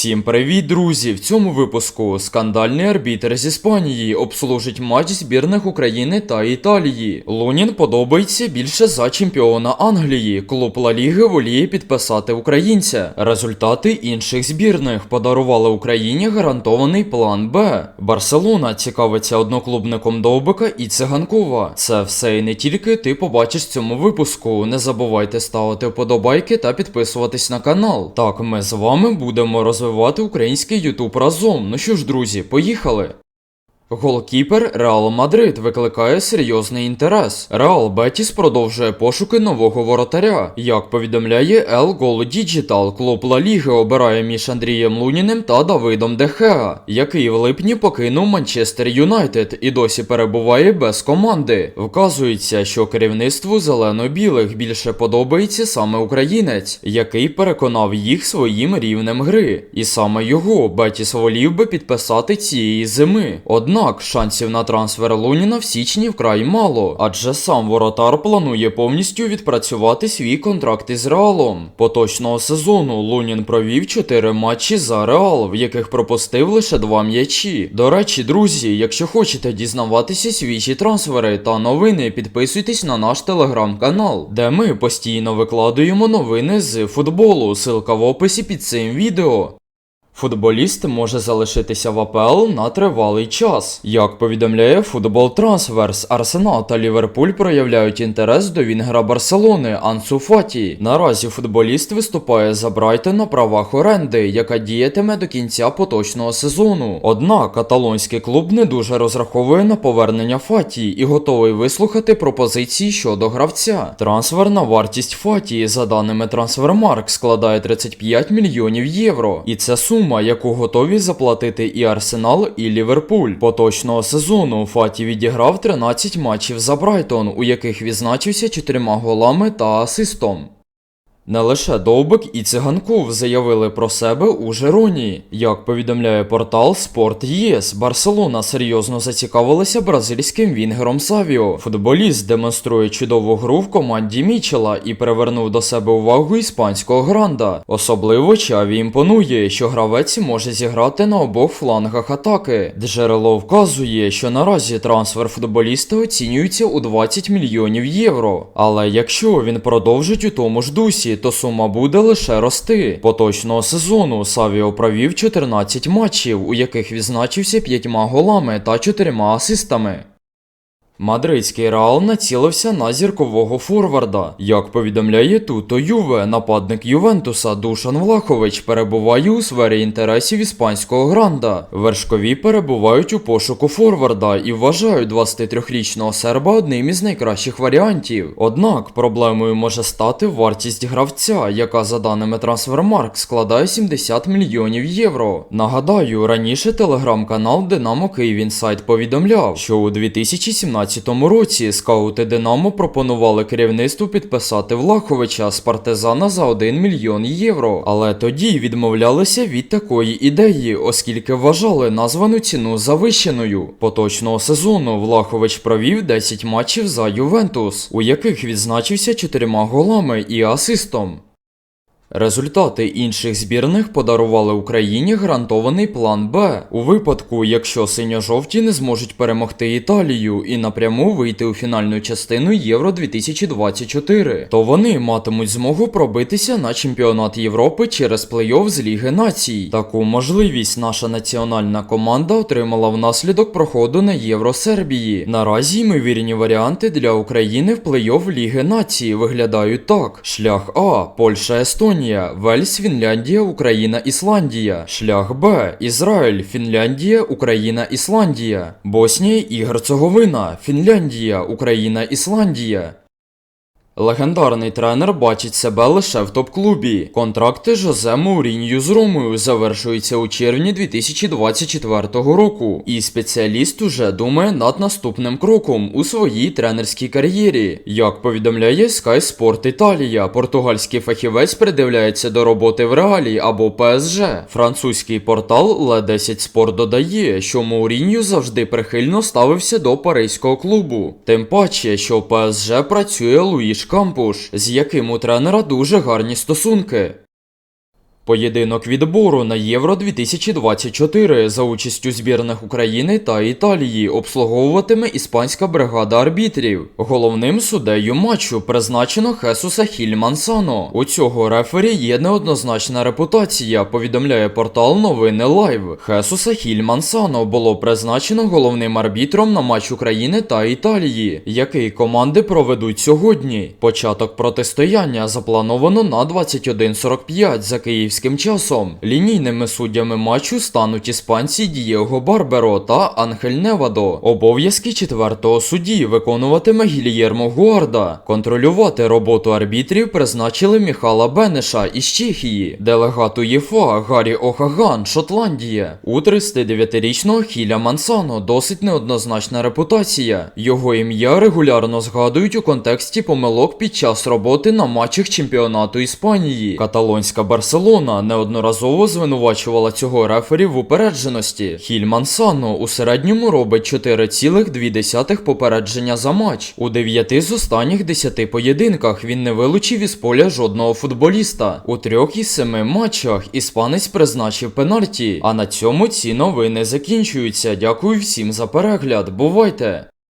Всім привіт, друзі! В цьому випуску скандальний арбітр з Іспанії обслужить матч збірних України та Італії. Лунін подобається більше за чемпіона Англії. Клуб Ла Ліги воліє підписати українця. Результати інших збірних подарували Україні гарантований план Б. Барселона цікавиться одноклубником Довбика і Циганкова. Це все і не тільки ти побачиш в цьому випуску. Не забувайте ставити вподобайки та підписуватись на канал. Так, ми з вами будемо розвивати український YouTube разом. Ну що ж, друзі, поїхали! Голкіпер Реал Мадрид викликає серйозний інтерес. Реал Бетіс продовжує пошуки нового воротаря. Як повідомляє El Gol Digital, клуб Ла Ліги обирає між Андрієм Луніним та Давидом Дехеа, який в липні покинув Манчестер Юнайтед і досі перебуває без команди. Вказується, що керівництву зелено-білих більше подобається саме українець, який переконав їх своїм рівнем гри. І саме його Бетіс волів би підписати цієї зими. Однак шансів на трансфер Луніна в січні вкрай мало, адже сам воротар планує повністю відпрацювати свій контракт із Реалом. Поточного сезону Лунін провів 4 матчі за Реал, в яких пропустив лише 2 м'ячі. До речі, друзі, якщо хочете дізнаватися свіжі трансфери та новини, підписуйтесь на наш телеграм-канал, де ми постійно викладуємо новини з футболу. Силка в описі під цим відео. Футболіст може залишитися в АПЛ на тривалий час. Як повідомляє Футбол Трансферс, Арсенал та Ліверпуль проявляють інтерес до Вінгера Барселони Ансу Фаті. Наразі футболіст виступає за Брайтон на правах оренди, яка діятиме до кінця поточного сезону. Однак каталонський клуб не дуже розраховує на повернення Фаті і готовий вислухати пропозиції щодо гравця. Трансферна вартість Фаті, за даними Transfermarkt, складає 35 мільйонів євро, і це сума, яку готові заплатити і Арсенал, і Ліверпуль. Поточного сезону Фаті відіграв 13 матчів за Брайтон, у яких відзначився чотирма голами та асистом. Не лише Довбик і Циганков заявили про себе у Жероні. Як повідомляє портал Sport ЄС, Барселона серйозно зацікавилася бразильським вінгером Савіо. Футболіст демонструє чудову гру в команді Мічела і привернув до себе увагу іспанського гранда. Особливо Чаві імпонує, що гравець може зіграти на обох флангах атаки. Джерело вказує, що наразі трансфер футболіста оцінюється у 20 мільйонів євро. Але якщо він продовжить у тому ж дусі, то сума буде лише рости. Поточного сезону Савіо провів 14 матчів, у яких відзначився 5 голами та 4 асистами. Мадридський Реал націлився на зіркового форварда. Як повідомляє Туто Юве, нападник Ювентуса Душан Влахович перебуває у сфері інтересів іспанського гранда. Вершкові перебувають у пошуку форварда і вважають 23-річного серба одним із найкращих варіантів. Однак проблемою може стати вартість гравця, яка за даними Transfermarkt складає 70 мільйонів євро. Нагадаю, раніше телеграм-канал Динамо Київ Інсайт повідомляв, що у 2017 році скаути Динамо пропонували керівництву підписати Влаховича з партизана за 1 мільйон євро. Але тоді відмовлялися від такої ідеї, оскільки вважали названу ціну завищеною. Поточного сезону Влахович провів 10 матчів за Ювентус, у яких відзначився 4 голами і асистом. Результати інших збірних подарували Україні гарантований план Б у випадку, якщо синьо-жовті не зможуть перемогти Італію і напряму вийти у фінальну частину Євро 2024, то вони матимуть змогу пробитися на чемпіонат Європи через плей-офф з Ліги Націй. Таку можливість наша національна команда отримала внаслідок проходу на Євро Сербії. Наразі ймовірні варіанти для України в плей-офф Ліги Націй виглядають так: шлях А Польща Естонія. Естонія, Вельс, Фінляндія, Україна, Ісландія. Шлях Б. Ізраїль, Фінляндія, Україна, Ісландія. Боснія і Герцеговина, Фінляндія, Україна, Ісландія. Легендарний тренер бачить себе лише в топ-клубі. Контракти Жозе Маурінью з Ромою завершуються у червні 2024 року, і спеціаліст уже думає над наступним кроком у своїй тренерській кар'єрі. Як повідомляє Sky Sport Італія, португальський фахівець придивляється до роботи в Реалі або ПСЖ. Французький портал Le 10 Sport додає, що Маурінью завжди прихильно ставився до паризького клубу. Тим паче, що ПСЖ працює Луїш Кампуш, з яким у тренера дуже гарні стосунки. Поєдинок відбору на Євро 2024 за участю збірних України та Італії обслуговуватиме іспанська бригада арбітрів. Головним суддею матчу призначено Хесуса Хіль Мансано. У цього рефері є неоднозначна репутація, повідомляє портал Новини Лайв. Хесуса Хіль Мансано було призначено головним арбітром на матч України та Італії, який команди проведуть сьогодні. Початок протистояння заплановано на 21.45 за київським часом. Лінійними суддями матчу стануть іспанці Дієго Барберо та Анхель Невадо. Обов'язки четвертого судді виконуватиме Гільєрмо Гуарда. Контролювати роботу арбітрів призначили Міхала Бенеша із Чехії, делегату ЄФА Гаррі Охаган, Шотландія. У 39-річного Хіля Мансано досить неоднозначна репутація. Його ім'я регулярно згадують у контексті помилок під час роботи на матчах чемпіонату Іспанії. Каталонська Барселона неодноразово звинувачувала цього рефері в упередженості. Хіль Мансано у середньому робить 4,2 попередження за матч. У 9 з останніх 10 поєдинках він не вилучив із поля жодного футболіста. У трьох із семи матчах іспанець призначив пенальті. А на цьому ці новини закінчуються. Дякую всім за перегляд. Бувайте!